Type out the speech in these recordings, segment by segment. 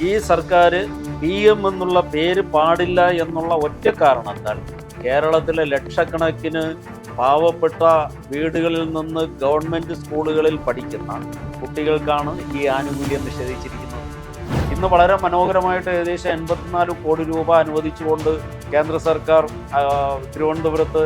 ഈ സർക്കാർ P M എന്നുള്ള പേര് പാടില്ല എന്നുള്ള ഒറ്റ കാരണത്താൽ കേരളത്തിലെ ലക്ഷക്കണക്കിന് പാവപ്പെട്ട വീടുകളിൽ നിന്ന് ഗവൺമെന്റ് സ്കൂളുകളിൽ പഠിക്കുന്ന കുട്ടികൾക്കാണ് ഈ ആനുകൂല്യം നിഷേധിച്ചിരിക്കുന്നത്. ഇന്ന് വളരെ മനോഹരമായിട്ട് ഏകദേശം എൺപത്തിനാല് കോടി രൂപ അനുവദിച്ചുകൊണ്ട് കേന്ദ്ര സർക്കാർ തിരുവനന്തപുരത്ത്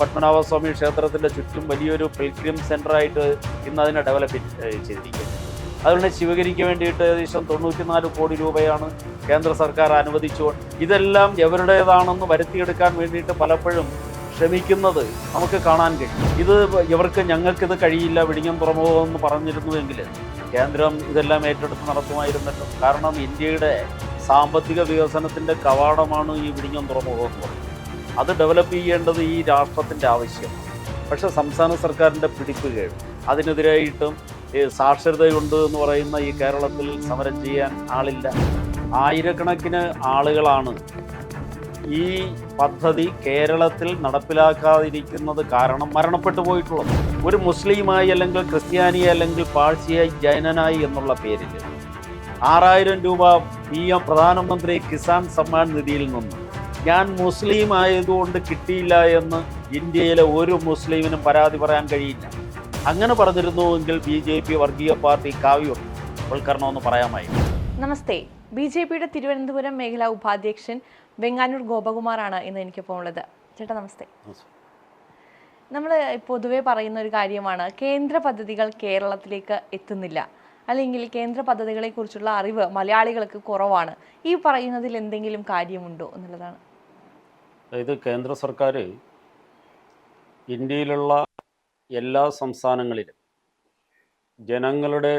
പത്മനാഭസ്വാമി ക്ഷേത്രത്തിന്റെ ചുറ്റും വലിയൊരു പിൽഗ്രിം സെന്ററായിട്ട് ഇന്ന് അതിനെ ഡെവലപ്പ് ചെയ്തിരിക്കുന്നത് അതുകൊണ്ട് ശിവഗിരിക്ക് വേണ്ടിയിട്ട് ഏകദേശം തൊണ്ണൂറ്റിനാല് കോടി രൂപയാണ് കേന്ദ്ര സർക്കാർ അനുവദിച്ചു ഇതെല്ലാം എവരുടേതാണെന്ന് വരുത്തിയെടുക്കാൻ വേണ്ടിയിട്ട് പലപ്പോഴും ശ്രമിക്കുന്നത് നമുക്ക് കാണാൻ കഴിയും. ഇത് ഇവർക്ക് ഞങ്ങൾക്കിത് കഴിയില്ല വിഴിഞ്ഞം തുറമുഖം എന്ന് പറഞ്ഞിരുന്നുവെങ്കിൽ കേന്ദ്രം ഇതെല്ലാം ഏറ്റെടുത്ത് നടത്തുമായിരുന്നല്ലോ. കാരണം ഇന്ത്യയുടെ സാമ്പത്തിക വികസനത്തിന്റെ കവാടമാണ് ഈ വിഴിഞ്ഞം തുറമുഖം എന്ന് പറയുന്നത്. അത് ഡെവലപ്പ് ചെയ്യേണ്ടത് ഈ രാഷ്ട്രത്തിന്റെ ആവശ്യം പക്ഷേ സംസ്ഥാന സർക്കാരിന്റെ പിടിപ്പുകേട് അതിനെതിരായിട്ടും ഈ സാക്ഷരതയുണ്ട് എന്ന് പറയുന്ന ഈ കേരളത്തിൽ സമരം ചെയ്യാൻ ആളില്ല. ആയിരക്കണക്കിന് ആളുകളാണ് ഈ പദ്ധതി കേരളത്തിൽ നടപ്പിലാക്കാതിരിക്കുന്നത് കാരണം മരണപ്പെട്ടു പോയിട്ടുള്ളത്. ഒരു മുസ്ലിമായി അല്ലെങ്കിൽ ക്രിസ്ത്യാനി അല്ലെങ്കിൽ പാഴ്സിയായി ജൈനനായി എന്നുള്ള പേരിൽ ആറായിരം രൂപ പി എം പ്രധാനമന്ത്രി കിസാൻ സമ്മാൻ നിധിയിൽ നിന്ന് ഞാൻ മുസ്ലിം ആയതുകൊണ്ട് കിട്ടിയില്ല എന്ന് ഇന്ത്യയിലെ ഒരു മുസ്ലിമിനും പരാതി പറയാൻ കഴിയില്ല. അങ്ങനെ പറഞ്ഞിരുന്നുവെങ്കിൽ ബി ജെ പി വർഗീയ പാർട്ടി കാവ്യവൽക്കരണമെന്ന് പറയാമായി. നമസ്തേ. ബി ജെ പിയുടെ തിരുവനന്തപുരം മേഖലാ ഉപാധ്യക്ഷൻ വെങ്ങാനൂർ ഗോപകുമാറാണ് ഇന്ന് എനിക്കൊപ്പം ഉള്ളത്. ചേട്ടാ നമസ്തേ. നമ്മൾ പൊതുവേ പറയുന്ന ഒരു കാര്യമാണ് കേന്ദ്ര പദ്ധതികൾ കേരളത്തിലേക്ക് എത്തുന്നില്ല. അല്ലെങ്കിൽ കേന്ദ്ര പദ്ധതികളെക്കുറിച്ചുള്ള അറിവ് മലയാളികൾക്ക് കുറവാണ്. ഈ പറയുന്നതിൽ എന്തെങ്കിലും കാര്യമുണ്ടോ എന്നുള്ളതാണ്. അതായത് കേന്ദ്ര സർക്കാർ ഇന്ത്യയിലുള്ള എല്ലാ സംസ്ഥാനങ്ങളിലും ജനങ്ങളുടെ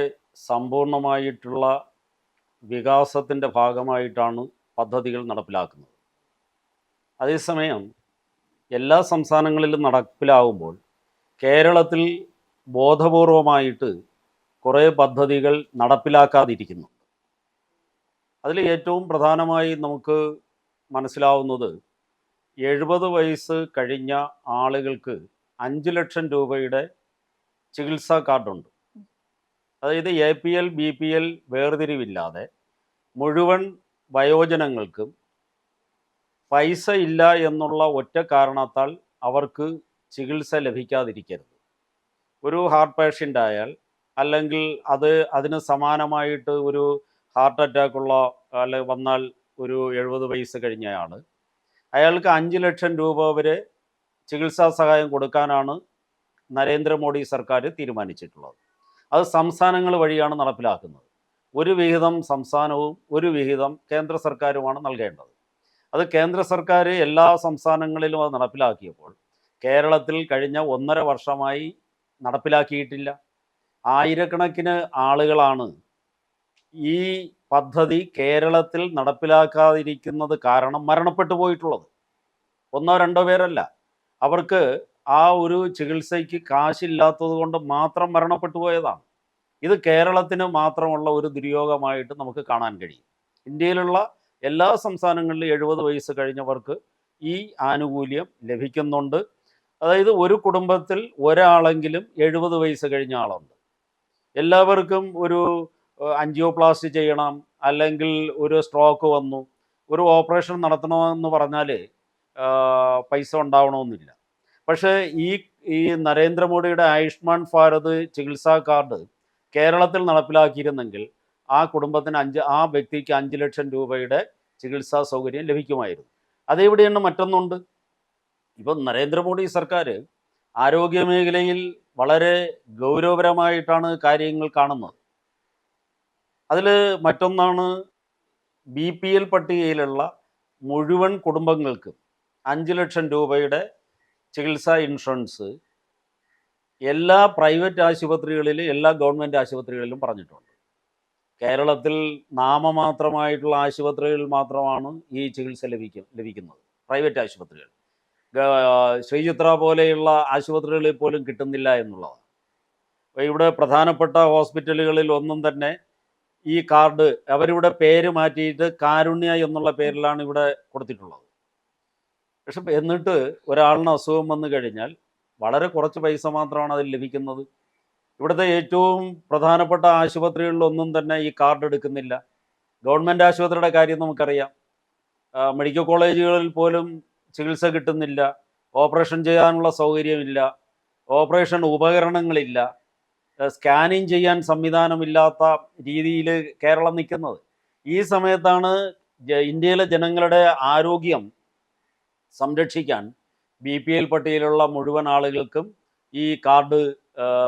സമ്പൂർണമായിട്ടുള്ള വികാസത്തിന്റെ ഭാഗമായിട്ടാണ് പദ്ധതികൾ നടപ്പിലാക്കുന്നത്. അതേസമയം എല്ലാ സംസ്ഥാനങ്ങളിലും നടപ്പിലാവുമ്പോൾ കേരളത്തിൽ ബോധപൂർവമായിട്ട് കുറേ പദ്ധതികൾ നടപ്പിലാക്കാതിരിക്കുന്നു. അതിൽ ഏറ്റവും പ്രധാനമായി നമുക്ക് മനസ്സിലാവുന്നത് എഴുപത് വയസ്സ് കഴിഞ്ഞ ആളുകൾക്ക് അഞ്ച് ലക്ഷം രൂപയുടെ ചികിത്സാ കാർഡുണ്ട്. അതായത് A P L B P L വേർതിരിവില്ലാതെ മുഴുവൻ വയോജനങ്ങൾക്കും പൈസ ഇല്ല എന്നുള്ള ഒറ്റ കാരണത്താൽ അവർക്ക് ചികിത്സ ലഭിക്കാതിരിക്കരുത്. ഒരു ഹാർട്ട് പേഷ്യന്റ് ആയാൽ അല്ലെങ്കിൽ അത് അതിന് സമാനമായിട്ട് ഒരു ഹാർട്ട് അറ്റാക്കുള്ള അല്ലെ വന്നാൽ ഒരു എഴുപത് വയസ്സ് കഴിഞ്ഞയാണ് അയാൾക്ക് അഞ്ച് ലക്ഷം രൂപ വരെ ചികിത്സാ സഹായം കൊടുക്കാനാണ് നരേന്ദ്രമോദി സർക്കാർ തീരുമാനിച്ചിട്ടുള്ളത്. അത് സംസ്ഥാനങ്ങൾ വഴിയാണ് നടപ്പിലാക്കുന്നത്. ഒരു വിഹിതം സംസ്ഥാനവും ഒരു വിഹിതം കേന്ദ്ര സർക്കാരുമാണ് നൽകേണ്ടത്. അത് കേന്ദ്ര സർക്കാർ എല്ലാ സംസ്ഥാനങ്ങളിലും അത് നടപ്പിലാക്കിയപ്പോൾ കേരളത്തിൽ കഴിഞ്ഞ ഒന്നര വർഷമായി നടപ്പിലാക്കിയിട്ടില്ല. ആയിരക്കണക്കിന് ആളുകളാണ് ഈ പദ്ധതി കേരളത്തിൽ നടപ്പിലാക്കാതിരിക്കുന്നത് കാരണം മരണപ്പെട്ടു പോയിട്ടുള്ളത്. ഒന്നോ രണ്ടോ പേരല്ല. അവർക്ക് ആ ഒരു ചികിത്സയ്ക്ക് കാശില്ലാത്തത് കൊണ്ട് മാത്രം മരണപ്പെട്ടു പോയതാണ്. ഇത് കേരളത്തിന് മാത്രമുള്ള ഒരു ദുര്യോഗമായിട്ട് നമുക്ക് കാണാൻ കഴിയും. ഇന്ത്യയിലുള്ള എല്ലാ സംസ്ഥാനങ്ങളിലും എഴുപത് വയസ്സ് കഴിഞ്ഞവർക്ക് ഈ ആനുകൂല്യം ലഭിക്കുന്നുണ്ട്. അതായത് ഒരു കുടുംബത്തിൽ ഒരാളെങ്കിലും എഴുപത് വയസ്സ് കഴിഞ്ഞ ആളുണ്ട്. എല്ലാവർക്കും ഒരു അഞ്ചിയോപ്ലാസ്റ്റി ചെയ്യണം അല്ലെങ്കിൽ ഒരു സ്ട്രോക്ക് വന്നു ഒരു ഓപ്പറേഷൻ നടത്തണമെന്ന് പറഞ്ഞാൽ പൈസ ഉണ്ടാവണമെന്നില്ല. പക്ഷേ ഈ ഈ നരേന്ദ്രമോദിയുടെ ആയുഷ്മാൻ ഭാരത് ചികിത്സാ കാർഡ് കേരളത്തിൽ നടപ്പിലാക്കിയിരുന്നെങ്കിൽ ആ കുടുംബത്തിന് അഞ്ച് ആ വ്യക്തിക്ക് അഞ്ച് ലക്ഷം രൂപയുടെ ചികിത്സാ സൗകര്യം ലഭിക്കുമായിരുന്നു. അതെവിടെയാണ് മറ്റൊന്നുണ്ട്? ഇപ്പം നരേന്ദ്രമോദി സർക്കാർ ആരോഗ്യ മേഖലയിൽ വളരെ ഗൗരവപരമായിട്ടാണ് കാര്യങ്ങൾ കാണുന്നത്. അതിൽ മറ്റൊന്നാണ് ബി പി എൽ പട്ടികയിലുള്ള മുഴുവൻ കുടുംബങ്ങൾക്കും അഞ്ച് ലക്ഷം രൂപയുടെ ചികിത്സാ ഇൻഷുറൻസ് എല്ലാ പ്രൈവറ്റ് ആശുപത്രികളിലും എല്ലാ ഗവൺമെന്റ് ആശുപത്രികളിലും പറഞ്ഞിട്ടുണ്ട്. കേരളത്തിൽ നാമമാത്രമായിട്ടുള്ള ആശുപത്രികളിൽ മാത്രമാണ് ഈ ചികിത്സ ലഭിക്കും ലഭിക്കുന്നത്. പ്രൈവറ്റ് ആശുപത്രികൾ. ശ്രീചിത്ര പോലെയുള്ള ആശുപത്രികളിൽ പോലും കിട്ടുന്നില്ല എന്നുള്ളതാണ്. ഇവിടെ പ്രധാനപ്പെട്ട ഹോസ്പിറ്റലുകളിൽ ഒന്നും തന്നെ ഈ കാർഡ് അവരിവിടെ പേര് മാറ്റിയിട്ട് കാരുണ്യ എന്നുള്ള പേരിലാണ് ഇവിടെ കൊടുത്തിട്ടുള്ളത്. പക്ഷെ എന്നിട്ട് ഒരാളിന് അസുഖം വന്നു കഴിഞ്ഞാൽ വളരെ കുറച്ച് പൈസ മാത്രമാണ് അതിൽ ലഭിക്കുന്നത്. ഇവിടുത്തെ ഏറ്റവും പ്രധാനപ്പെട്ട ആശുപത്രികളിലൊന്നും തന്നെ ഈ കാർഡ് എടുക്കുന്നില്ല. ഗവൺമെന്റ് ആശുപത്രിയുടെ കാര്യം നമുക്കറിയാം. മെഡിക്കൽ കോളേജുകളിൽ പോലും ചികിത്സ കിട്ടുന്നില്ല. ഓപ്പറേഷൻ ചെയ്യാനുള്ള സൗകര്യമില്ല. ഓപ്പറേഷൻ ഉപകരണങ്ങളില്ല. സ്കാനിങ് ചെയ്യാൻ സംവിധാനമില്ലാത്ത രീതിയിൽ കേരളം നിൽക്കുന്നത്. ഈ സമയത്താണ് ഇന്ത്യയിലെ ജനങ്ങളുടെ ആരോഗ്യം സംരക്ഷിക്കാൻ ബി പി എൽ പട്ടികയിലുള്ള മുഴുവൻ ആളുകൾക്കും ഈ കാർഡ്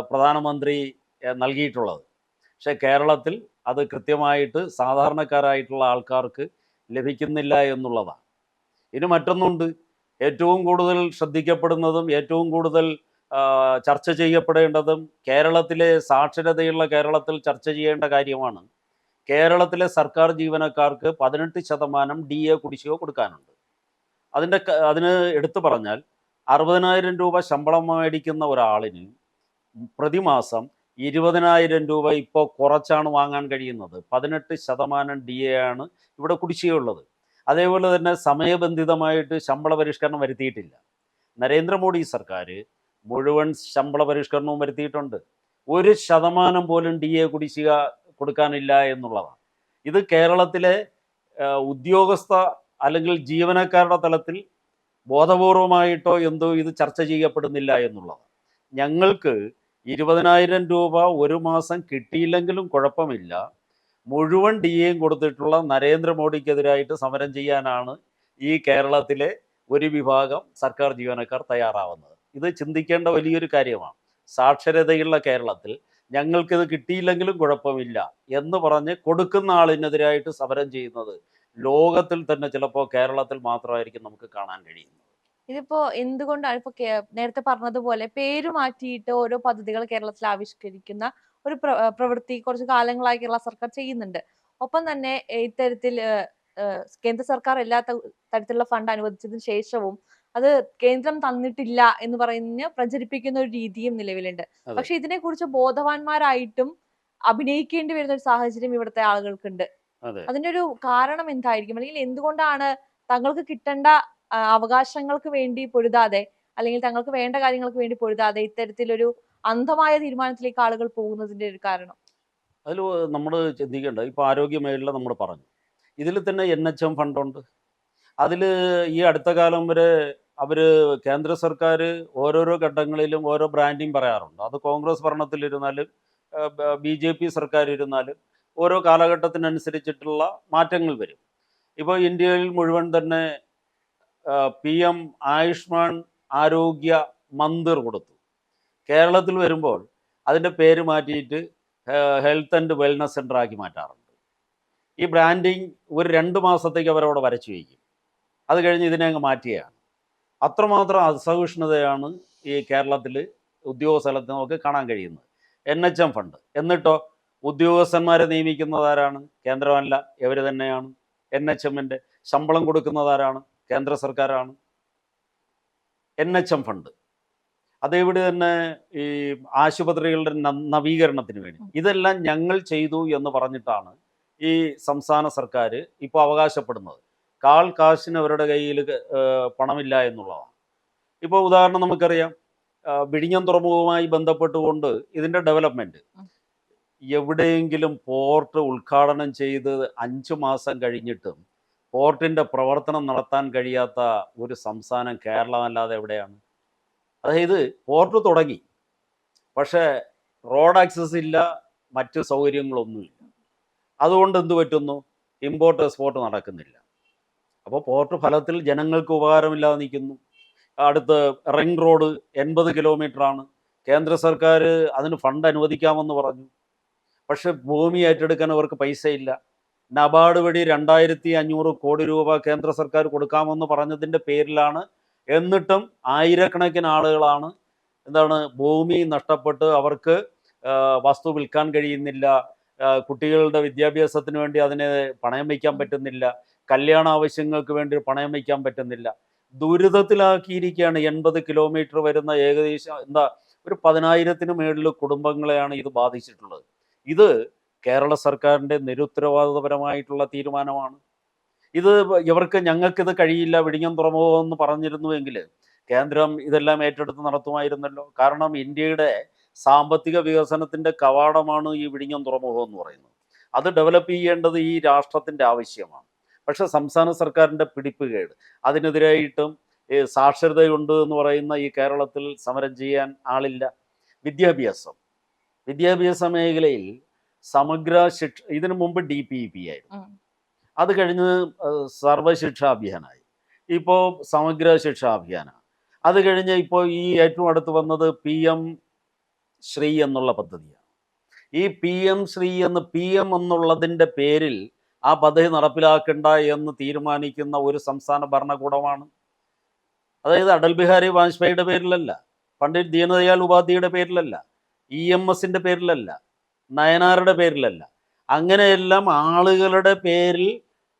പ്രധാനമന്ത്രി നൽകിയിട്ടുള്ളത്. പക്ഷേ കേരളത്തിൽ അത് കൃത്യമായിട്ട് സാധാരണക്കാരായിട്ടുള്ള ആൾക്കാർക്ക് ലഭിക്കുന്നില്ല എന്നുള്ളതാണ്. ഇനി മറ്റൊന്നുണ്ട്. ഏറ്റവും കൂടുതൽ ശ്രദ്ധിക്കപ്പെടുന്നതും ഏറ്റവും കൂടുതൽ ചർച്ച ചെയ്യപ്പെടേണ്ടതും കേരളത്തിലെ സാക്ഷരതയുള്ള കേരളത്തിൽ ചർച്ച ചെയ്യേണ്ട കാര്യമാണ് കേരളത്തിലെ സർക്കാർ ജീവനക്കാർക്ക് പതിനെട്ട് ശതമാനം ഡി എ കുടിശ്ശിക കൊടുക്കാനുണ്ട്. അതിന്റെ അതിന് എടുത്തു പറഞ്ഞാൽ അറുപതിനായിരം രൂപ ശമ്പളം മേടിക്കുന്ന ഒരാളിന് പ്രതിമാസം ഇരുപതിനായിരം രൂപ ഇപ്പോൾ കുറച്ചാണ് വാങ്ങാൻ കഴിയുന്നത്. പതിനെട്ട് ശതമാനം ഡി എ ആണ് ഇവിടെ കുടിശ്ശികയുള്ളത്. അതേപോലെ തന്നെ സമയബന്ധിതമായിട്ട് ശമ്പള പരിഷ്കരണം വരുത്തിയിട്ടില്ല. നരേന്ദ്രമോദി സർക്കാർ മുഴുവൻ ശമ്പള പരിഷ്കരണവും വരുത്തിയിട്ടുണ്ട്. ഒരു ശതമാനം പോലും ഡി എ കുടിശ്ശിക കൊടുക്കാനില്ല എന്നുള്ളതാണ്. ഇത് കേരളത്തിലെ ഉദ്യോഗസ്ഥ അല്ലെങ്കിൽ ജീവനക്കാരുടെ തലത്തിൽ ബോധപൂർവമായിട്ടോ എന്തോ ഇത് ചർച്ച ചെയ്യപ്പെടുന്നില്ല എന്നുള്ളത്. ഞങ്ങൾക്ക് ഇരുപതിനായിരം രൂപ ഒരു മാസം കിട്ടിയില്ലെങ്കിലും കുഴപ്പമില്ല. മുഴുവൻ ഡി എയും കൊടുത്തിട്ടുള്ള നരേന്ദ്രമോദിക്കെതിരായിട്ട് സമരം ചെയ്യാനാണ് ഈ കേരളത്തിലെ ഒരു വിഭാഗം സർക്കാർ ജീവനക്കാർ തയ്യാറാവുന്നത്. ഇത് ചിന്തിക്കേണ്ട വലിയൊരു കാര്യമാണ്. സാക്ഷരതയുള്ള കേരളത്തിൽ ഞങ്ങൾക്കിത് കിട്ടിയില്ലെങ്കിലും കുഴപ്പമില്ല എന്ന് പറഞ്ഞ് കൊടുക്കുന്ന ആളിനെതിരായിട്ട് സമരം ചെയ്യുന്നത് ലോകത്തിൽ തന്നെ ചിലപ്പോൾ കേരളത്തിൽ മാത്രമായിരിക്കും നമുക്ക് കാണാൻ കഴിയുന്നത്. ഇതിപ്പോ എന്തുകൊണ്ടാണ് ഇപ്പൊ നേരത്തെ പറഞ്ഞതുപോലെ പേര് മാറ്റിയിട്ട് ഓരോ പദ്ധതികൾ കേരളത്തിൽ ആവിഷ്കരിക്കുന്ന ഒരു പ്രവൃത്തി കുറച്ച് കാലങ്ങളായി കേരള സർക്കാർ ചെയ്യുന്നുണ്ട്. ഒപ്പം തന്നെ ഇത്തരത്തിൽ കേന്ദ്ര സർക്കാർ എല്ലാ തരത്തിലുള്ള ഫണ്ട് അനുവദിച്ചതിന് ശേഷവും അത് കേന്ദ്രം തന്നിട്ടില്ല എന്ന് പറഞ്ഞ് പ്രചരിപ്പിക്കുന്ന ഒരു രീതിയും നിലവിലുണ്ട്. പക്ഷെ പക്ഷെ ഇതിനെക്കുറിച്ച് ബോധവാന്മാരായിട്ടും അഭിനയിക്കേണ്ടി വരുന്ന ഒരു സാഹചര്യം ഇവിടുത്തെ ആളുകൾക്കുണ്ട്. അതിന്റെ ഒരു കാരണം എന്തായിരിക്കും? അല്ലെങ്കിൽ എന്തുകൊണ്ടാണ് തങ്ങൾക്ക് കിട്ടേണ്ട അവകാശങ്ങൾക്ക് വേണ്ടി പൊരുതാതെ അല്ലെങ്കിൽ തങ്ങൾക്ക് വേണ്ട കാര്യങ്ങൾക്ക് വേണ്ടി പൊരുതാതെ ഇത്തരത്തിലൊരു അന്ധമായ തീരുമാനത്തിലേക്ക് ആളുകൾ പോകുന്നതിന്റെ ഒരു കാരണം? അതിൽ നമ്മൾ ചിന്തിക്കേണ്ട ഇപ്പോൾ ആരോഗ്യ മേഖല നമ്മൾ പറഞ്ഞു. ഇതിൽ തന്നെ എൻ എച്ച് എം ഫണ്ടുണ്ട്. അതിൽ ഈ അടുത്ത കാലം വരെ അവർ കേന്ദ്ര സർക്കാർ ഓരോരോ ഘട്ടങ്ങളിലും ഓരോ ബ്രാൻഡിങ് പറയാറുണ്ട്. അത് കോൺഗ്രസ് ഭരണത്തിലിരുന്നാലും ബി ജെ പി സർക്കാർ ഇരുന്നാലും ഓരോ കാലഘട്ടത്തിനനുസരിച്ചിട്ടുള്ള മാറ്റങ്ങൾ വരും. ഇപ്പോൾ ഇന്ത്യയിൽ മുഴുവൻ തന്നെ പി എം ആയുഷ്മാൻ ആരോഗ്യ മന്ദിർ കൊടുത്തു. കേരളത്തിൽ വരുമ്പോൾ അതിന്റെ പേര് മാറ്റിയിട്ട് ഹെൽത്ത് ആൻഡ് വെൽനസ് സെന്റർ ആക്കി മാറ്റാറുണ്ട്. ഈ ബ്രാൻഡിങ് ഒരു രണ്ട് മാസത്തേക്ക് അവരവിടെ വരച്ചു വയ്ക്കും. അത് കഴിഞ്ഞ് ഇതിനെ അങ്ങ് മാറ്റിയാണ് അത്രമാത്രം അസഹിഷ്ണുതയാണ് ഈ കേരളത്തിൽ ഉദ്യോഗസ്ഥലത്ത് നമുക്ക് കാണാൻ കഴിയുന്നത്. N H M fund. എന്നിട്ടോ ഉദ്യോഗസ്ഥന്മാരെ നിയമിക്കുന്നത് ആരാണ് കേന്ദ്രമല്ല ഇവർ തന്നെയാണ്. എൻ എച്ച് എമ്മിന്റെ ശമ്പളം കൊടുക്കുന്നതാരാണ്? കേന്ദ്ര സർക്കാരാണ്. N H M fund. അതേപടി തന്നെ ഈ ആശുപത്രികളുടെ നവീകരണത്തിന് വേണ്ടി. ഇതെല്ലാം ഞങ്ങൾ ചെയ്തു എന്ന് പറഞ്ഞിട്ടാണ് ഈ സംസ്ഥാന സർക്കാർ ഇപ്പോൾ അവകാശപ്പെടുന്നത്. കാൽ കാശിന് അവരുടെ കയ്യിൽ പണമില്ല എന്നുള്ളതാണ്. ഇപ്പോൾ ഉദാഹരണം നമുക്കറിയാം. വിഴിഞ്ഞം തുറമുഖവുമായി ബന്ധപ്പെട്ടുകൊണ്ട് ഇതിന്റെ ഡെവലപ്മെന്റ്. എവിടെയെങ്കിലും പോർട്ട് ഉദ്ഘാടനം ചെയ്ത് അഞ്ച് മാസം കഴിഞ്ഞിട്ടും പോർട്ടിന്റെ പ്രവർത്തനം നടത്താൻ കഴിയാത്ത ഒരു സംസ്ഥാനം കേരളമല്ലാതെ എവിടെയാണ്? അതായത് പോർട്ട് തുടങ്ങി. പക്ഷേ റോഡ് ആക്സസ് ഇല്ല മറ്റ് സൗകര്യങ്ങളൊന്നുമില്ല അതുകൊണ്ട് എന്ത് പറ്റുന്നു? ഇമ്പോർട്ട് എക്സ്പോർട്ട് നടക്കുന്നില്ല. അപ്പോൾ പോർട്ട് ഫലത്തിൽ ജനങ്ങൾക്ക് ഉപകാരമില്ലാതെ നിൽക്കുന്നു. അടുത്ത് റിംഗ് റോഡ് എൺപത് കിലോമീറ്ററാണ്. കേന്ദ്ര സർക്കാർ അതിന് ഫണ്ട് അനുവദിക്കാമെന്ന് പറഞ്ഞു. പക്ഷെ ഭൂമി ഏറ്റെടുക്കാൻ അവർക്ക് പൈസയില്ല. നബാർഡ് വഴി രണ്ടായിരത്തി അഞ്ഞൂറ് കോടി രൂപ കേന്ദ്ര സർക്കാർ കൊടുക്കാമെന്ന് പറഞ്ഞതിന്റെ പേരിലാണ്. എന്നിട്ടും ആയിരക്കണക്കിന് ആളുകളാണ് എന്താണ് ഭൂമി നഷ്ടപ്പെട്ട് അവർക്ക് വസ്തു വിൽക്കാൻ കഴിയുന്നില്ല. കുട്ടികളുടെ വിദ്യാഭ്യാസത്തിന് വേണ്ടി അതിനെ പണയം വയ്ക്കാൻ പറ്റുന്നില്ല. കല്യാണ ആവശ്യങ്ങൾക്ക് വേണ്ടി പണയം വയ്ക്കാൻ പറ്റുന്നില്ല. ദുരിതത്തിലാക്കിയിരിക്കുകയാണ് എൺപത് കിലോമീറ്റർ വരുന്ന ഏകദേശം എന്താ ഒരു പതിനായിരത്തിന് മേളിൽ കുടുംബങ്ങളെയാണ് ഇത് ബാധിച്ചിട്ടുള്ളത്. ഇത് കേരള സർക്കാരിന്റെ നിരുത്തരവാദിതപരമായിട്ടുള്ള തീരുമാനമാണ്. ഇത് ഇവർക്ക് ഞങ്ങൾക്കിത് കഴിയില്ല വിഴിഞ്ഞം തുറമുഖം എന്ന് പറഞ്ഞിരുന്നുവെങ്കിൽ കേന്ദ്രം ഇതെല്ലാം ഏറ്റെടുത്ത് നടത്തുമായിരുന്നല്ലോ. കാരണം ഇന്ത്യയുടെ സാമ്പത്തിക വികസനത്തിന്റെ കവാടമാണ് ഈ വിഴിഞ്ഞം തുറമുഖം എന്ന് പറയുന്നത്. അത് ഡെവലപ്പ് ചെയ്യേണ്ടത് ഈ രാഷ്ട്രത്തിന്റെ ആവശ്യമാണ്. പക്ഷെ സംസ്ഥാന സർക്കാരിന്റെ പിടിപ്പുകേട് അതിനെതിരായിട്ടും സാക്ഷരതയുണ്ട് എന്ന് പറയുന്ന ഈ കേരളത്തിൽ സമരം ചെയ്യാൻ ആളില്ല. വിദ്യാഭ്യാസം. വിദ്യാഭ്യാസ മേഖലയിൽ സമഗ്ര ശിക്ഷ ഇതിനു മുമ്പ് ഡി പി ഇ പി ആയിരുന്നു. അത് കഴിഞ്ഞ് സർവശിക്ഷാ അഭിയാനായി ഇപ്പോൾ സമഗ്ര ശിക്ഷാ അഭിയാന അത് കഴിഞ്ഞ് ഇപ്പോൾ ഈ ഏറ്റവും അടുത്ത് വന്നത് പി എം ശ്രീ എന്നുള്ള പദ്ധതിയാണ്. ഈ പി എം ശ്രീ എന്ന് പി എം എന്നുള്ളതിന്റെ പേരിൽ ആ പദ്ധതി നടപ്പിലാക്കണ്ട എന്ന് തീരുമാനിക്കുന്ന ഒരു സംസ്ഥാന ഭരണകൂടമാണ്. അതായത് അടൽ ബിഹാരി വാജ്പേയിയുടെ പേരിലല്ല പണ്ഡിറ്റ് ദീനദയാൽ ഉപാധ്യയുടെ പേരിലല്ല ഇ എം എസിന്റെ പേരിലല്ല നയനാരുടെ പേരിലല്ല. അങ്ങനെയെല്ലാം ആളുകളുടെ പേരിൽ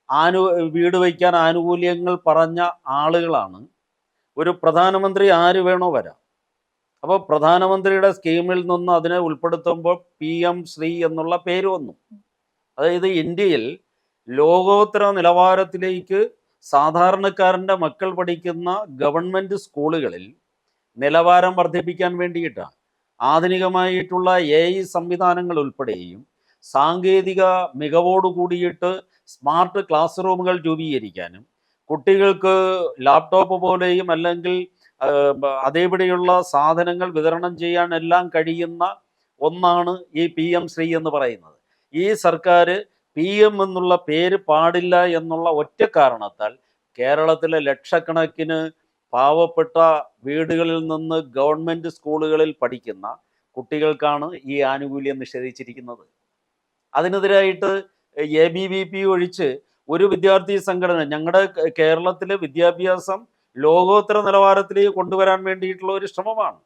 ആനു വീട് വയ്ക്കാൻ ആനുകൂല്യങ്ങൾ പറഞ്ഞ ആളുകളാണ്. ഒരു പ്രധാനമന്ത്രി ആര് വേണോ വരാം. അപ്പോൾ പ്രധാനമന്ത്രിയുടെ സ്കീമിൽ നിന്ന് അതിനെ ഉൾപ്പെടുത്തുമ്പോൾ പി എം ശ്രീ എന്നുള്ള പേര് വന്നു. അതായത് ഇന്ത്യയിൽ ലോകോത്തര നിലവാരത്തിലേക്ക് സാധാരണക്കാരന്റെ മക്കൾ പഠിക്കുന്ന ഗവൺമെന്റ് സ്കൂളുകളിൽ നിലവാരം വർദ്ധിപ്പിക്കാൻ വേണ്ടിയിട്ടാണ്. ആധുനികമായിട്ടുള്ള എ ഐ സംവിധാനങ്ങൾ ഉൾപ്പെടെയും സാങ്കേതിക മികവോട് കൂടിയിട്ട് സ്മാർട്ട് ക്ലാസ് റൂമുകൾ രൂപീകരിക്കാനും കുട്ടികൾക്ക് ലാപ്ടോപ്പ് പോലെയും അല്ലെങ്കിൽ അതേപടിയുള്ള സാധനങ്ങൾ വിതരണം ചെയ്യാൻ എല്ലാം കഴിയുന്ന ഒന്നാണ് ഈ പി എം ശ്രീ എന്ന് പറയുന്നത്. ഈ സർക്കാർ പി എം എന്നുള്ള പേര് പാടില്ല എന്നുള്ള ഒറ്റ കാരണത്താൽ കേരളത്തിലെ ലക്ഷക്കണക്കിന് പാവപ്പെട്ട വീടുകളിൽ നിന്ന് ഗവൺമെന്റ് സ്കൂളുകളിൽ പഠിക്കുന്ന കുട്ടികൾക്കാണ് ഈ ആനുകൂല്യം നിഷേധിച്ചിരിക്കുന്നത്. അതിനെതിരായിട്ട് എ ബി വി പി ഒഴിച്ച് ഒരു വിദ്യാർത്ഥി സംഘടന ഞങ്ങളുടെ കേരളത്തിലെ വിദ്യാഭ്യാസം ലോകോത്തര നിലവാരത്തിലേക്ക് കൊണ്ടുവരാൻ വേണ്ടിയിട്ടുള്ള ഒരു ശ്രമമാണ്.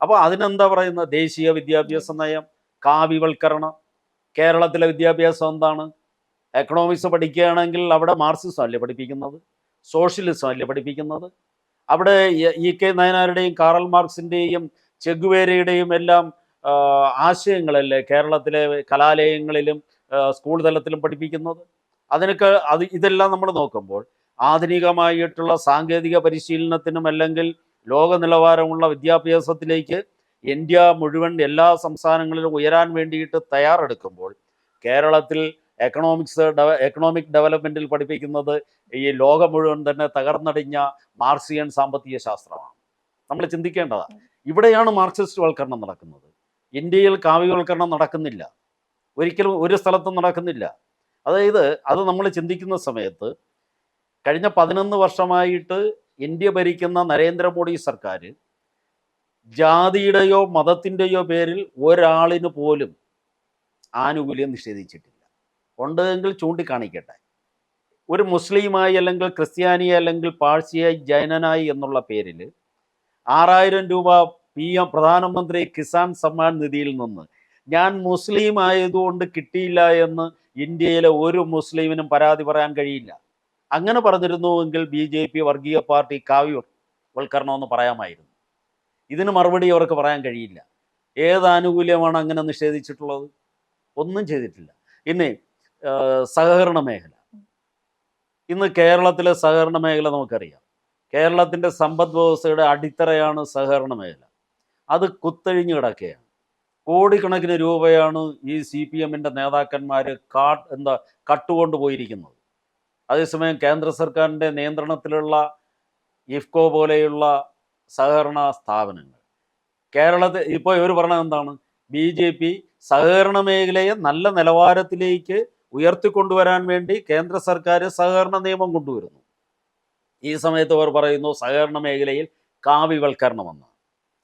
അപ്പോൾ അതിനെന്താ പറയുന്നത്? ദേശീയ വിദ്യാഭ്യാസ നയം കാവ്യവൽക്കരണം. കേരളത്തിലെ വിദ്യാഭ്യാസം എന്താണ്? എക്കണോമിക്സ് പഠിക്കുകയാണെങ്കിൽ അവിടെ മാർക്സിസം അല്ലേ പഠിപ്പിക്കുന്നത്? സോഷ്യലിസം അല്ലേ പഠിപ്പിക്കുന്നത്? അവിടെ ഇ- കെ നയനാരുടെയും കാറൽ മാർക്സിന്റെയും ചെഗുവേരയുടെയും എല്ലാം ആശയങ്ങളല്ലേ കേരളത്തിലെ കലാലയങ്ങളിലും സ്കൂൾ തലത്തിലും പഠിപ്പിക്കുന്നത്? അതിനൊക്കെ അത് ഇതെല്ലാം നമ്മൾ നോക്കുമ്പോൾ ആധുനികമായിട്ടുള്ള സാങ്കേതിക പരിശീലനത്തിനും അല്ലെങ്കിൽ ലോക നിലവാരമുള്ള വിദ്യാഭ്യാസത്തിലേക്ക് ഇന്ത്യ മുഴുവൻ എല്ലാ സംസ്ഥാനങ്ങളിലും ഉയരാൻ വേണ്ടിയിട്ട് തയ്യാറെടുക്കുമ്പോൾ കേരളത്തിൽ എക്കണോമിക്സ് എക്കണോമിക് ഡെവലപ്മെന്റിൽ പഠിപ്പിക്കുന്നത് ഈ ലോകം മുഴുവൻ തന്നെ തകർന്നടിഞ്ഞ മാർസിയൻ സാമ്പത്തിക ശാസ്ത്രമാണ്. നമ്മൾ ചിന്തിക്കേണ്ടതാണ് ഇവിടെയാണ് മാർക്സിസ്റ്റ് വൽക്കരണം നടക്കുന്നത്. ഇന്ത്യയിൽ കാവ്യവൽക്കരണം നടക്കുന്നില്ല. ഒരിക്കലും ഒരു സ്ഥലത്തും നടക്കുന്നില്ല. അതായത് അത് നമ്മൾ ചിന്തിക്കുന്ന സമയത്ത് കഴിഞ്ഞ പതിനൊന്ന് വർഷമായിട്ട് ഇന്ത്യ ഭരിക്കുന്ന നരേന്ദ്രമോദി സർക്കാർ ജാതിയുടെയോ മതത്തിന്റെയോ പേരിൽ ഒരാളിന് പോലും ആനുകൂല്യം നിഷേധിച്ചിട്ടില്ല. ഉണ്ട് എങ്കിൽ ചൂണ്ടിക്കാണിക്കട്ടെ. ഒരു മുസ്ലിമായി അല്ലെങ്കിൽ ക്രിസ്ത്യാനിയായി അല്ലെങ്കിൽ പാഴ്സിയായി ജൈനനായി എന്നുള്ള പേരിൽ ആറായിരം രൂപ പി എം പ്രധാനമന്ത്രി കിസാൻ സമ്മാൻ നിധിയിൽ നിന്ന് ഞാൻ മുസ്ലിം ആയതുകൊണ്ട് കിട്ടിയില്ല എന്ന് ഇന്ത്യയിലെ ഒരു മുസ്ലിമിനും പരാതി പറയാൻ കഴിയില്ല. അങ്ങനെ പറഞ്ഞിരുന്നുവെങ്കിൽ ബി ജെ പി വർഗീയ പാർട്ടി കാവ്യവൽക്കരണമെന്ന് പറയാമായിരുന്നു. ഇതിന് മറുപടി അവർക്ക് പറയാൻ കഴിയില്ല. ഏത് ആനുകൂല്യമാണ് അങ്ങനെ നിഷേധിച്ചിട്ടുള്ളത്? ഒന്നും ചെയ്തിട്ടില്ല. ഇനി സഹകരണ മേഖല. ഇന്ന് കേരളത്തിലെ സഹകരണ മേഖല നമുക്കറിയാം. കേരളത്തിന്റെ സമ്പദ് വ്യവസ്ഥയുടെ അടിത്തറയാണ് സഹകരണ മേഖല. അത് കുത്തഴിഞ്ഞു കിടക്കുകയാണ്. കോടിക്കണക്കിന് രൂപയാണ് ഈ സി പി എമ്മിന്റെ നേതാക്കന്മാർ കാ എന്താ കട്ടുകൊണ്ട് പോയിരിക്കുന്നത്. അതേസമയം കേന്ദ്ര സർക്കാരിന്റെ നിയന്ത്രണത്തിലുള്ള ഇഫ്കോ പോലെയുള്ള സഹകരണ സ്ഥാപനങ്ങൾ. കേരളത്തിൽ ഇപ്പോൾ ഇവർ പറഞ്ഞത് എന്താണ്? ബി ജെ പി സഹകരണ മേഖലയെ നല്ല നിലവാരത്തിലേക്ക് ഉയർത്തിക്കൊണ്ടുവരാൻ വേണ്ടി കേന്ദ്ര സർക്കാർ സഹകരണ നിയമം കൊണ്ടുവരുന്നു. ഈ സമയത്ത് അവർ പറയുന്നു സഹകരണ മേഖലയിൽ കാവ്യവൽക്കരണമെന്ന്.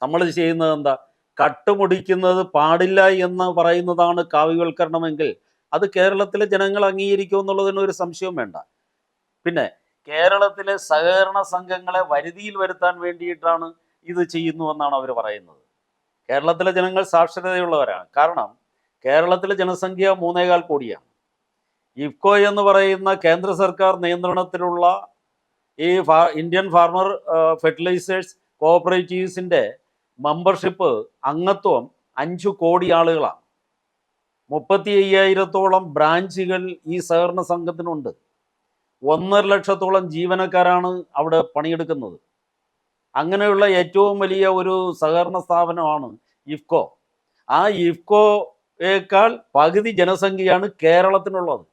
നമ്മൾ ചെയ്യുന്നത് എന്താ? കട്ടുമുടിക്കുന്നത് പാടില്ല എന്ന് പറയുന്നതാണ് കാവ്യവൽക്കരണമെങ്കിൽ അത് കേരളത്തിലെ ജനങ്ങൾ അംഗീകരിക്കും എന്നുള്ളതിന് ഒരു സംശയവും വേണ്ട. പിന്നെ കേരളത്തിലെ സഹകരണ സംഘങ്ങളെ വരുതിയിൽ വരുത്താൻ വേണ്ടിയിട്ടാണ് ഇത് ചെയ്യുന്നു എന്നാണ് അവർ പറയുന്നത്. കേരളത്തിലെ ജനങ്ങൾ സാക്ഷരതയുള്ളവരാണ്. കാരണം കേരളത്തിലെ ജനസംഖ്യ മൂന്നേകാൽ കോടിയാണ്. ഇഫ്കോ എന്ന് പറയുന്ന കേന്ദ്ര സർക്കാർ നിയന്ത്രണത്തിലുള്ള ഈ ഇന്ത്യൻ ഫാർമർ ഫെർട്ടിലൈസേഴ്സ് കോഓപ്പറേറ്റീവ്സിന്റെ മെമ്പർഷിപ്പ് അംഗത്വം അഞ്ചു കോടി ആളുകളാണ്. മുപ്പത്തി അയ്യായിരത്തോളം ബ്രാഞ്ചുകൾ ഈ സഹകരണ സംഘത്തിനുണ്ട്. ഒന്നര ലക്ഷത്തോളം ജീവനക്കാരാണ് അവിടെ പണിയെടുക്കുന്നത്. അങ്ങനെയുള്ള ഏറ്റവും വലിയ ഒരു സഹകരണ സ്ഥാപനമാണ് ഇഫ്കോ. ആ ഇഫ്കോയേക്കാൾ പകുതി ജനസംഖ്യയാണ് കേരളത്തിനുള്ളത്.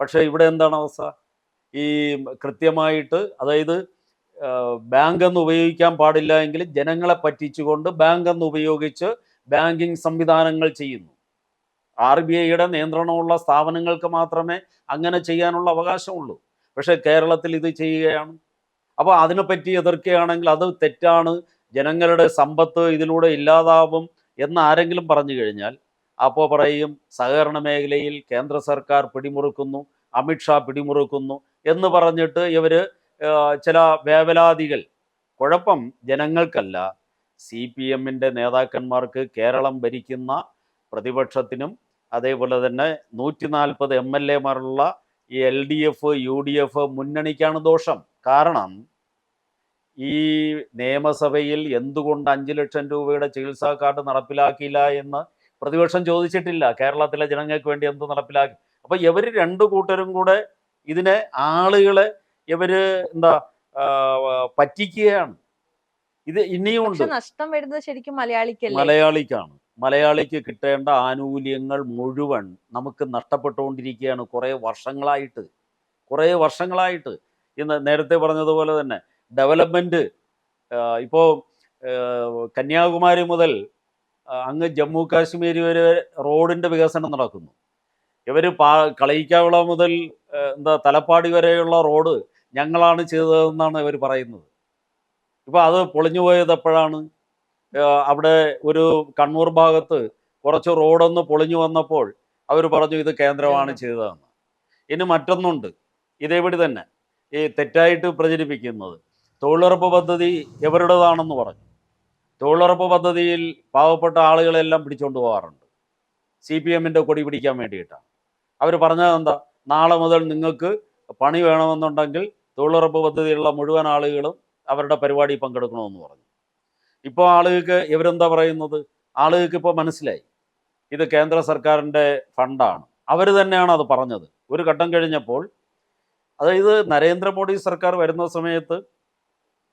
പക്ഷേ ഇവിടെ എന്താണ് അവസ്ഥ? ഈ കൃത്യമായിട്ട് അതായത് ബാങ്ക് എന്ന് ഉപയോഗിക്കാൻ പാടില്ല എങ്കിൽ ജനങ്ങളെ പറ്റിച്ചുകൊണ്ട് ബാങ്ക് എന്ന് ഉപയോഗിച്ച് ബാങ്കിങ് സംവിധാനങ്ങൾ ചെയ്യുന്നു. ആർ ബി ഐയുടെ നിയന്ത്രണമുള്ള സ്ഥാപനങ്ങൾക്ക് മാത്രമേ അങ്ങനെ ചെയ്യാനുള്ള അവകാശമുള്ളൂ. പക്ഷേ കേരളത്തിൽ ഇത് ചെയ്യുകയാണ്. അപ്പോൾ അതിനെപ്പറ്റി എതിർക്കുകയാണെങ്കിൽ അത് തെറ്റാണ്. ജനങ്ങളുടെ സമ്പത്ത് ഇതിലൂടെ ഇല്ലാതാവും എന്ന് ആരെങ്കിലും പറഞ്ഞു കഴിഞ്ഞാൽ അപ്പോൾ പറയും സഹകരണ മേഖലയിൽ കേന്ദ്ര സർക്കാർ പിടിമുറുക്കുന്നു അമിത്ഷാ പിടിമുറുക്കുന്നു എന്ന് പറഞ്ഞിട്ട് ഇവർ ചില വേവലാതികൾ. കുഴപ്പം ജനങ്ങൾക്കല്ല. സി പി എമ്മിന്റെ നേതാക്കന്മാർക്ക് കേരളം ഭരിക്കുന്ന പ്രതിപക്ഷത്തിനും അതേപോലെ തന്നെ നൂറ്റി നാൽപ്പത് എം എൽ എമാരുള്ള ഈ L D F U D F മുന്നണിക്കാണ് ദോഷം. കാരണം ഈ നിയമസഭയിൽ എന്തുകൊണ്ട് അഞ്ച് ലക്ഷം രൂപയുടെ ചികിത്സാ കാർഡ് നടപ്പിലാക്കിയില്ല എന്ന് പ്രതിപക്ഷം ചോദിച്ചിട്ടില്ല കേരളത്തിലെ ജനങ്ങൾക്ക് വേണ്ടി എന്ത് നടപ്പിലാക്കി. അപ്പൊ ഇവർ രണ്ടു കൂട്ടരും കൂടെ ഇതിനെ ആളുകളെ ഇവർ എന്താ പറ്റിക്കുകയാണ്. ഇത് ഇനിയും ഉണ്ട്. നഷ്ടം വരുന്നത് ശരിക്കും മലയാളിക്ക് മലയാളിക്കാണ്. മലയാളിക്ക് കിട്ടേണ്ട ആനുകൂല്യങ്ങൾ മുഴുവൻ നമുക്ക് നഷ്ടപ്പെട്ടുകൊണ്ടിരിക്കുകയാണ് കുറേ വർഷങ്ങളായിട്ട്. കുറേ വർഷങ്ങളായിട്ട്. ഇന്ന് നേരത്തെ പറഞ്ഞതുപോലെ തന്നെ ഡെവലപ്മെന്റ് ഇപ്പോ കന്യാകുമാരി മുതൽ അങ്ങ് ജമ്മു കാശ്മീർ വരെ റോഡിന്റെ വികസനം നടക്കുന്നു. ഇവർ പാ കളയിക്കാവിള മുതൽ എന്താ തലപ്പാടി വരെയുള്ള റോഡ് ഞങ്ങളാണ് ചെയ്തതെന്നാണ് ഇവർ പറയുന്നത്. ഇപ്പോൾ അത് പൊളിഞ്ഞു പോയത് എപ്പോഴാണ്? അവിടെ ഒരു കണ്ണൂർ ഭാഗത്ത് കുറച്ച് റോഡൊന്ന് പൊളിഞ്ഞു വന്നപ്പോൾ അവർ പറഞ്ഞു ഇത് കേന്ദ്രമാണ് ചെയ്തതെന്ന്. ഇനി മറ്റൊന്നുണ്ട്. ഇതേപടി തന്നെ. ഈ തെറ്റായിട്ട് പ്രചരിപ്പിക്കുന്നത് തൊഴിലുറപ്പ് പദ്ധതി എവരുടേതാണെന്ന് പറഞ്ഞു. തൊഴിലുറപ്പ് പദ്ധതിയിൽ പാവപ്പെട്ട ആളുകളെല്ലാം പിടിച്ചുകൊണ്ട് പോകാറുണ്ട് സി പി എമ്മിന്റെ കൊടി പിടിക്കാൻ വേണ്ടിയിട്ടാണ്. അവർ പറഞ്ഞത് എന്താ? നാളെ മുതൽ നിങ്ങൾക്ക് പണി വേണമെന്നുണ്ടെങ്കിൽ തൊഴിലുറപ്പ് പദ്ധതിയിലുള്ള മുഴുവൻ ആളുകളും അവരുടെ പരിപാടി പങ്കെടുക്കണമെന്ന് പറഞ്ഞു. ഇപ്പോൾ ആളുകൾക്ക് ഇവരെന്താ പറയുന്നത്? ആളുകൾക്ക് ഇപ്പോൾ മനസ്സിലായി. ഇത് കേന്ദ്ര സർക്കാരിന്റെ ഫണ്ടാണ്. അവർ തന്നെയാണ് അത് പറഞ്ഞത്. ഒരു ഘട്ടം കഴിഞ്ഞപ്പോൾ അതായത് നരേന്ദ്രമോദി സർക്കാർ വരുന്ന സമയത്ത്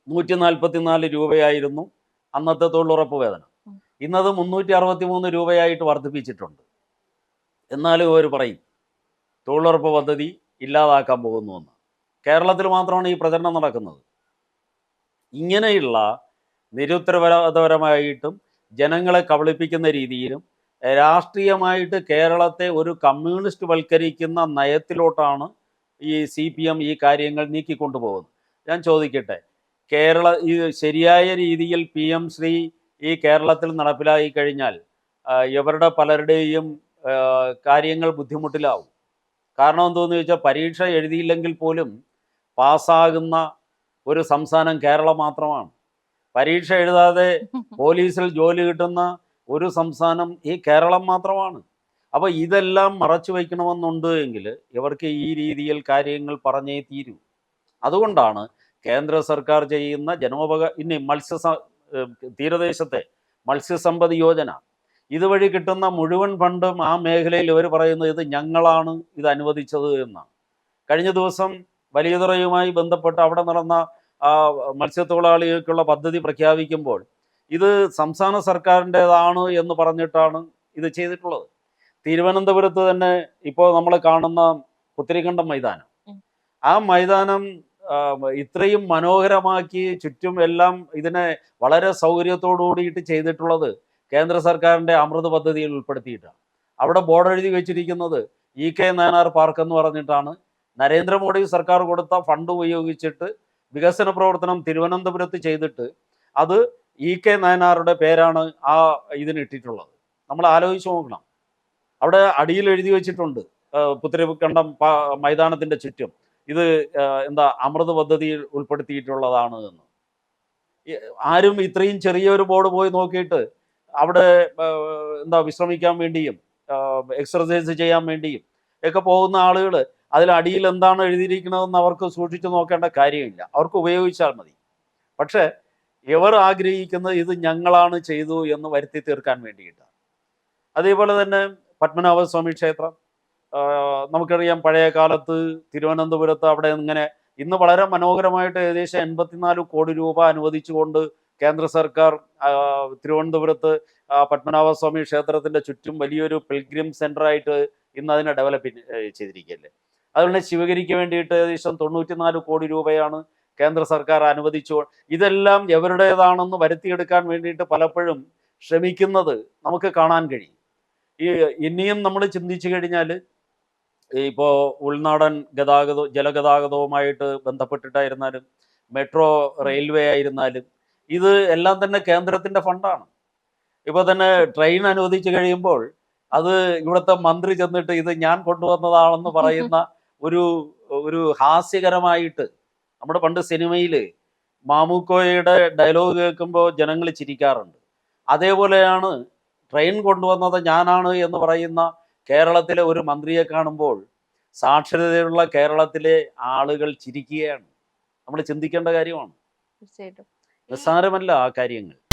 നൂറ്റി നാൽപ്പത്തി നാല് രൂപയായിരുന്നു അന്നത്തെ തൊഴിലുറപ്പ് വേതനം. ഇന്നത് മുന്നൂറ്റി അറുപത്തി മൂന്ന് രൂപയായിട്ട് വർദ്ധിപ്പിച്ചിട്ടുണ്ട്. എന്നാലും അവർ പറയും തൊഴിലുറപ്പ് പദ്ധതി ഇല്ലാതാക്കാൻ പോകുന്നുവെന്ന്. കേരളത്തിൽ മാത്രമാണ് ഈ പ്രചരണം നടക്കുന്നത്. ഇങ്ങനെയുള്ള നിരുത്തരവാദപരമായിട്ടും ജനങ്ങളെ കബളിപ്പിക്കുന്ന രീതിയിലും രാഷ്ട്രീയമായിട്ട് കേരളത്തെ ഒരു കമ്മ്യൂണിസ്റ്റ് വൽക്കരിക്കുന്ന നയത്തിലോട്ടാണ് ഈ സി പി എം ഈ കാര്യങ്ങൾ നീക്കിക്കൊണ്ടുപോകുന്നത്. ഞാൻ ചോദിക്കട്ടെ കേരള ഈ ശരിയായ രീതിയിൽ പി എം ശ്രീ ഈ കേരളത്തിൽ നടപ്പിലായി കഴിഞ്ഞാൽ ഇവരുടെ പലരുടെയും കാര്യങ്ങൾ ബുദ്ധിമുട്ടിലാവും. കാരണം എന്തോന്ന് ചോദിച്ചാൽ പരീക്ഷ എഴുതിയില്ലെങ്കിൽ പോലും പാസ്സാകുന്ന ഒരു സംസ്ഥാനം കേരളം മാത്രമാണ്. പരീക്ഷ എഴുതാതെ പോലീസിൽ ജോലി കിട്ടുന്ന ഒരു സംസ്ഥാനം ഈ കേരളം മാത്രമാണ്. അപ്പോൾ ഇതെല്ലാം മറച്ചു വയ്ക്കണമെന്നുണ്ട് എങ്കിൽ ഇവർക്ക് ഈ രീതിയിൽ കാര്യങ്ങൾ പറഞ്ഞേ തീരൂ. അതുകൊണ്ടാണ് കേന്ദ്ര സർക്കാർ ചെയ്യുന്ന ജനോപക ഇനി മത്സ്യ തീരദേശത്തെ മത്സ്യസമ്പദ് യോജന. ഇതുവഴി കിട്ടുന്ന മുഴുവൻ ഫണ്ടും ആ മേഖലയിൽ ഇവർ പറയുന്നത് ഇത് ഞങ്ങളാണ് ഇത് അനുവദിച്ചത് എന്നാണ്. കഴിഞ്ഞ ദിവസം വലിയതുറയുമായി ബന്ധപ്പെട്ട് അവിടെ നടന്ന ആ മത്സ്യത്തൊഴിലാളികൾക്കുള്ള പദ്ധതി പ്രഖ്യാപിക്കുമ്പോൾ ഇത് സംസ്ഥാന സർക്കാരിന്റെതാണ് എന്ന് പറഞ്ഞിട്ടാണ് ഇത് ചെയ്തിട്ടുള്ളത്. തിരുവനന്തപുരത്ത് തന്നെ ഇപ്പോൾ നമ്മൾ കാണുന്ന പുത്തിരിക്കണ്ടം മൈതാനം. ആ മൈതാനം ഇത്രയും മനോഹരമാക്കി ചുറ്റും എല്ലാം ഇതിനെ വളരെ സൗകര്യത്തോടു കൂടിയിട്ട് ചെയ്തിട്ടുള്ളത് കേന്ദ്ര സർക്കാരിന്റെ അമൃത് പദ്ധതിയിൽ ഉൾപ്പെടുത്തിയിട്ടാണ്. അവിടെ ബോർഡ് എഴുതി വെച്ചിരിക്കുന്നത് ഇ കെ നയനാർ പാർക്ക് എന്ന് പറഞ്ഞിട്ടാണ്. നരേന്ദ്രമോദി സർക്കാർ കൊടുത്ത ഫണ്ട് ഉപയോഗിച്ചിട്ട് വികസന പ്രവർത്തനം തിരുവനന്തപുരത്ത് ചെയ്തിട്ട് അത് ഇ കെ നയനാറുടെ പേരാണ് ആ ഇതിന് ഇട്ടിട്ടുള്ളത്. നമ്മൾ ആലോചിച്ച് നോക്കണം. അവിടെ അടിയിൽ എഴുതി വെച്ചിട്ടുണ്ട് പുത്തരിക്കണ്ടം മൈതാനത്തിന്റെ ചുറ്റും. ഇത് എന്താ അമൃത് പദ്ധതിയിൽ ഉൾപ്പെടുത്തിയിട്ടുള്ളതാണ് എന്ന്. ആരും ഇത്രയും ചെറിയൊരു ബോർഡ് പോയി നോക്കിയിട്ട് അവിടെ എന്താ വിശ്രമിക്കാൻ വേണ്ടിയും എക്സർസൈസ് ചെയ്യാൻ വേണ്ടിയും ഒക്കെ പോകുന്ന ആളുകൾ അതിൽ അടിയിൽ എന്താണ് എഴുതിയിരിക്കുന്നതെന്ന് അവർക്ക് സൂക്ഷിച്ചു നോക്കേണ്ട കാര്യമില്ല. അവർക്ക് ഉപയോഗിച്ചാൽ മതി. പക്ഷേ ഇവർ ആഗ്രഹിക്കുന്നത് ഇത് ഞങ്ങളാണ് ചെയ്തു എന്ന് വരുത്തി തീർക്കാൻ വേണ്ടിയിട്ടാണ്. അതേപോലെ തന്നെ പത്മനാഭസ്വാമി ക്ഷേത്രം. നമുക്കറിയാം പഴയ കാലത്ത് തിരുവനന്തപുരത്ത് അവിടെ ഇങ്ങനെ ഇന്ന് വളരെ മനോഹരമായിട്ട് ഏകദേശം എൺപത്തിനാല് കോടി രൂപ അനുവദിച്ചുകൊണ്ട് കേന്ദ്ര സർക്കാർ തിരുവനന്തപുരത്ത് പത്മനാഭസ്വാമി ക്ഷേത്രത്തിന്റെ ചുറ്റും വലിയൊരു പിൽഗ്രിം സെന്റർ ആയിട്ട് ഇന്ന് അതിനെ ഡെവലപ്പ് ചെയ്തിരിക്കുകയല്ലേ. അതുകൊണ്ട് ശിവഗിരിക്ക് വേണ്ടിയിട്ട് ഏകദേശം തൊണ്ണൂറ്റിനാല് കോടി രൂപയാണ് കേന്ദ്ര സർക്കാർ അനുവദിച്ചു. ഇതെല്ലാം എവരുടേതാണെന്ന് വരുത്തിയെടുക്കാൻ വേണ്ടിയിട്ട് പലപ്പോഴും ശ്രമിക്കുന്നത് നമുക്ക് കാണാൻ കഴിയും. ഈ ഇനിയും നമ്മൾ ചിന്തിച്ചു കഴിഞ്ഞാൽ ഇപ്പോൾ ഉൾനാടൻ ഗതാഗത ജലഗതാഗതവുമായിട്ട് ബന്ധപ്പെട്ടിട്ടായിരുന്നാലും മെട്രോ റെയിൽവേ ആയിരുന്നാലും ഇത് എല്ലാം തന്നെ കേന്ദ്രത്തിന്റെ ഫണ്ടാണ്. ഇപ്പോൾ തന്നെ ട്രെയിൻ അനുവദിച്ചു കഴിയുമ്പോൾ അത് ഇവിടുത്തെ മന്ത്രി ചെന്നിട്ട് ഇത് ഞാൻ കൊണ്ടുവന്നതാണെന്ന് പറയുന്ന ഒരു ഒരു ഹാസ്യകരമായിട്ട് നമ്മുടെ പണ്ട് സിനിമയിൽ മാമുക്കോയുടെ ഡയലോഗ് കേൾക്കുമ്പോൾ ജനങ്ങൾ ചിരിക്കാറുണ്ട്. അതേപോലെയാണ് ട്രെയിൻ കൊണ്ടുവന്നത് ഞാനാണ് എന്ന് പറയുന്ന കേരളത്തിലെ ഒരു മന്ത്രിയെ കാണുമ്പോൾ സാക്ഷരതയുള്ള കേരളത്തിലെ ആളുകൾ ചിരിക്കുകയാണ്. നമ്മൾ ചിന്തിക്കേണ്ട കാര്യമാണ്. നിസ്സാരമല്ല ആ കാര്യങ്ങൾ.